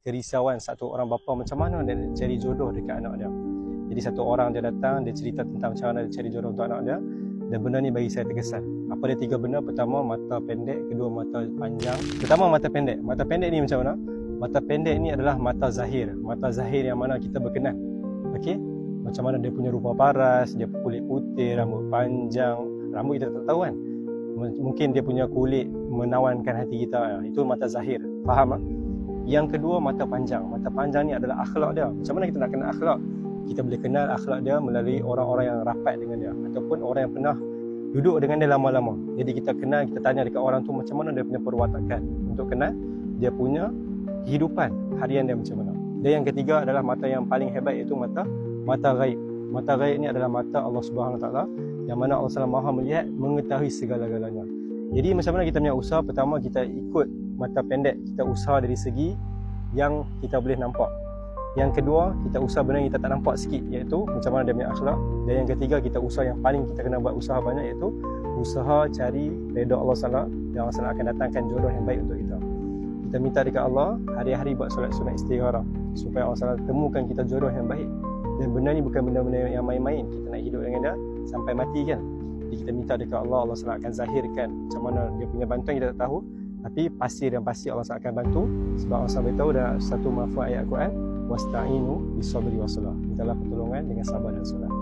kerisauan satu orang bapa macam mana dia nak cari jodoh dekat anak dia. Jadi satu orang dia datang, dia cerita tentang macam mana dia cari jodoh untuk anak dia. Dan benda ni bagi saya terkesan. Apa dia tiga benda? Pertama, mata pendek. Kedua, mata panjang. Pertama, mata pendek. Mata pendek ni macam mana? Mata pendek ni adalah mata zahir. Mata zahir yang mana kita berkenan. Okey? Macam mana dia punya rupa paras, dia kulit putih, rambut panjang. Rambut kita tak tahu kan? Mungkin dia punya kulit menawankan hati kita. Itu mata zahir. Faham tak? Yang kedua, mata panjang. Mata panjang ni adalah akhlak dia. Macam mana kita nak kenal akhlak? kita boleh kenal akhlak dia melalui orang-orang yang rapat dengan dia ataupun orang yang pernah duduk dengan dia lama-lama. Jadi kita kenal, kita tanya dekat orang tu macam mana dia punya perwatakan untuk kenal dia punya kehidupan harian dia macam mana. Dan yang ketiga adalah mata yang paling hebat iaitu mata mata gaib. Mata gaib ni adalah mata Allah Subhanahu Taala yang mana Allah Subhanahu Maha melihat mengetahui segala-galanya. Jadi macam mana kita punya usaha? Pertama kita ikut mata pendek, kita usaha dari segi yang kita boleh nampak yang kedua, kita usaha benda yang kita tak nampak sikit iaitu macam mana dia punya akhlak. Dan yang ketiga, kita usaha yang paling kita kena buat usaha banyak iaitu usaha cari redha Allah Taala yang Allah Taala akan datangkan jodoh yang baik untuk kita. Kita minta dekat Allah hari-hari buat solat sunat istigharah supaya Allah Taala temukan kita jodoh yang baik. Dan benda ni bukan benda-benda yang main-main. Kita nak hidup dengan dia sampai mati kan. Jadi kita minta dekat Allah, Allah Taala akan zahirkan macam mana dia punya bantuan kita tak tahu. Tapi pasti dan pasti Allah Taala akan bantu sebab Allah Taala beritahu dalam satu mafhum ayat Quran wasta'inu bisabri wassalah. Mintalah pertolongan dengan sabar dan solat.